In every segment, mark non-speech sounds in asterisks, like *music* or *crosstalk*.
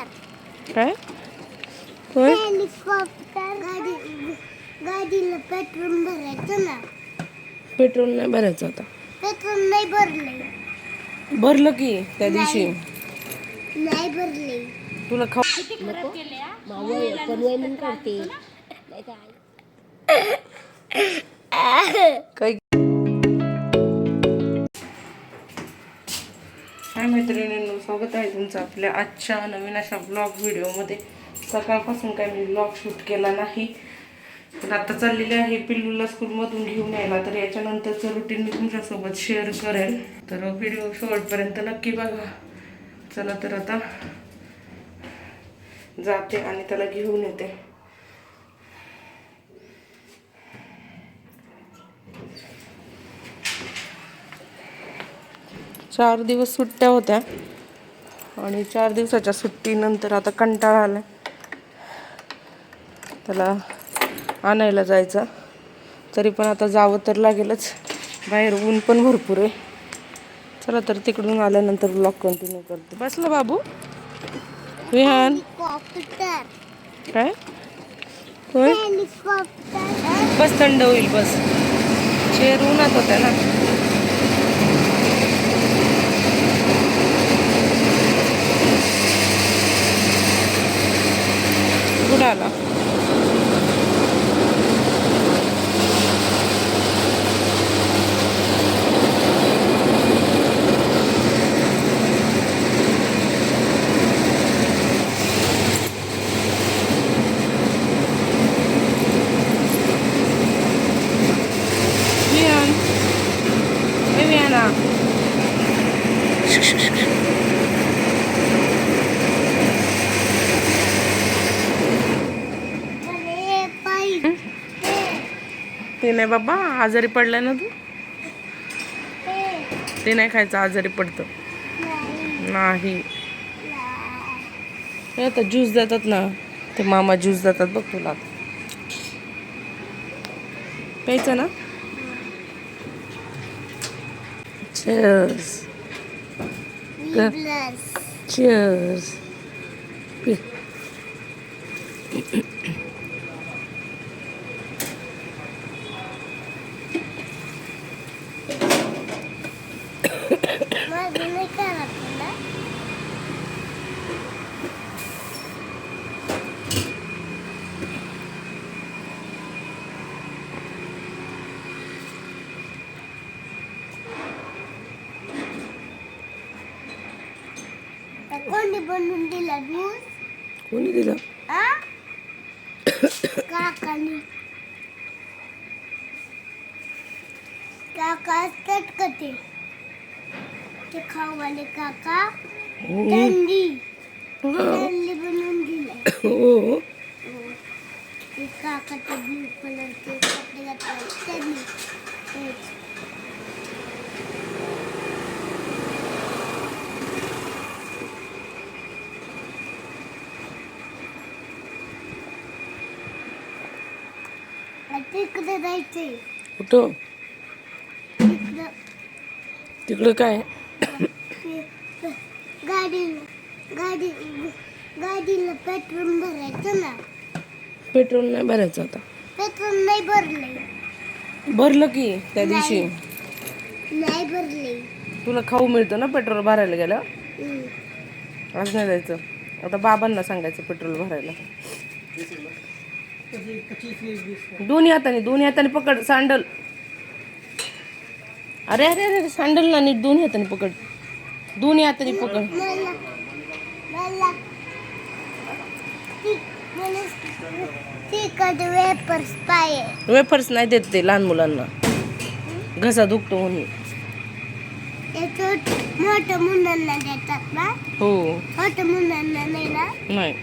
Helicopter. काय? होय? Helicopter गाडी गाडीला पेट्रोल भरायचं ना. पेट्रोल नाही भरायचं आता. पेट्रोल नाही भरले भरलं की त्या दिवशी. नाही भरले तुला खाऊ *laughs* काही हाय मैत्रिणींनो स्वागत आहे तुमचं आपल्या आजच्या नवीन अशा ब्लॉग व्हिडिओमध्ये सकाळपासून काय मी ब्लॉग शूट केला नाही. पण आता चाललेले आहे पिल्लूला स्कूलमधून घेऊन यायला तर याच्यानंतरचं रुटीन मी तुमच्यासोबत शेअर करेल. तर व्हिडिओ शेवटपर्यंत नक्की बघा. चला तर आता जाते आणि त्याला घेऊन येते. चार दिवस सुट्ट्या होत्या. आणि चार दिवसाच्या सुट्टीनंतर आता कंटाळा आला त्याला आणायला जायचा. तरी पण आता जावं तर लागेलच. बाहेर ऊन पण भरपूर आहे. चला तर तिकडून आल्यानंतर ब्लॉग कंटिन्यू करते. बसलं बाबू. विहान. काय? बस थंड होईल बस. चेअर उन्हात होत्या ना कुठं आला Vian. Hey, ते नाही बाबा आजारी पडलाय ना तू? ते नाही खायचं आजारी पडतं. नाही नाही. हे आता ज्यूस देतात ना ते मामा ज्यूस देतात बघ तुला. प्यायचं ना? Cheers. Cheers. Be. बनवून दिला ज्यूस कोणी दिलं? आ? काकानी. काका कटकटे ते? खाऊवाले काका. त्यांनी त्यांनी बनवून दिले हो. ते काकाचे ब्लू कलरचे कपडे घातले त्यांनी. तिकडे जायचंय. कुठं? तिकडं तिकडं काय? गाडी गाडी गाडीला पेट्रोल भरायचं ना. पेट्रोल नाही भरायचं आता. पेट्रोल नाही भरले भरलं की त्या दिवशी? नाही भरले तुला खाऊ मिळतं ना पेट्रोल भरायला गेलं. आज नाही जायचं. आता बाबांना सांगायचं पेट्रोल भरायला. दोन्ही हाताने दोन्ही हाताने पकड सँडल. अरे अरे अरे सँडल ना नीट दोन्ही हाताने पकड. दोन्ही हाताने पकड. वेफर्स नाही देत ते लहान मुलांना. घसा दुखतो म्हणून. मोठ्या मुलांना देतात ना? हो. छोट्या मुलांना नाही ना? नाही.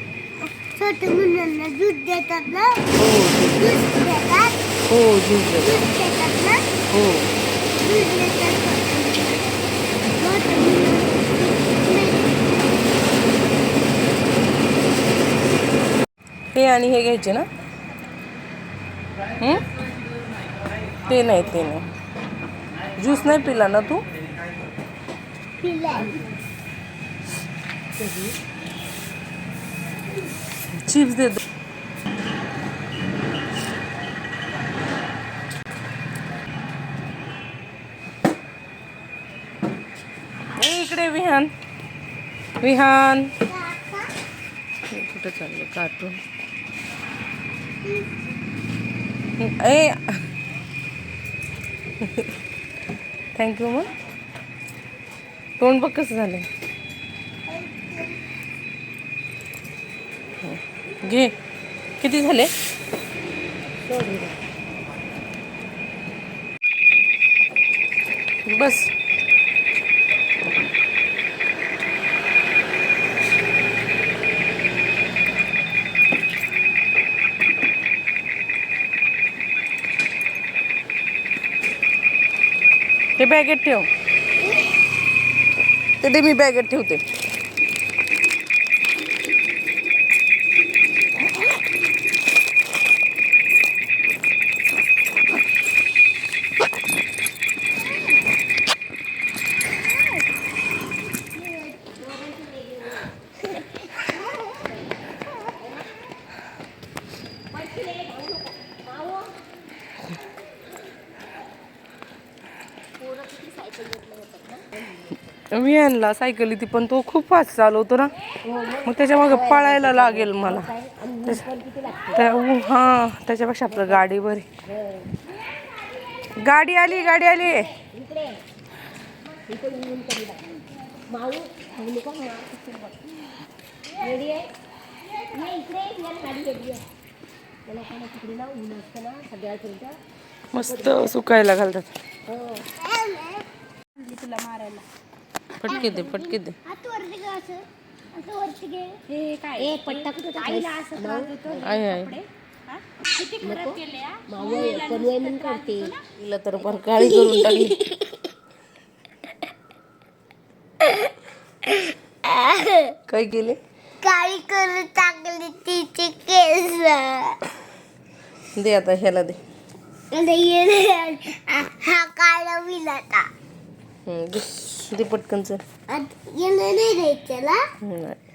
छोट्या मुलांना दूध देतात ना हो दूध देतात हो ज्यूस देतात. दूध देतात ना हो दूध देतात मोठ्या मुलांना नाही. हे आणि हे घ्यायचे ना हं? ते नाही ते नाही ज्यूस नाही पिला ना तू पिलाय चिप्स दे दो इकडे विहान. विहान. कुठं चाललं कार्टून. ए. *laughs* थँक्यू मग तोंड बघ कसं झालं घे. किती झाले? बस. ते बॅगेत ठेव. ते मी बॅगेत ठेवते. मी आणला सायकल ती पण तो खूप फास्ट चालवतो ना. मग त्याच्यामागे पळायला लागेल मला. त्या- हा त्याच्यापेक्षा आपलं गाडी बरी. गाडी आली गाडी आली. मस्त सुकायला घालतात. तुला मारायला पटके दे पटके दे. हे काय? पट्टा कुठं आईला असं त्रास देतो आहे आहे हा? किती खराब केले हा? तिला तर काळी करून टाकली. काय केले? काळी करून टाकली तिची केस. दे आता ह्याला दे. हा काळा हम्म, दे दे पटकन चल. नाही.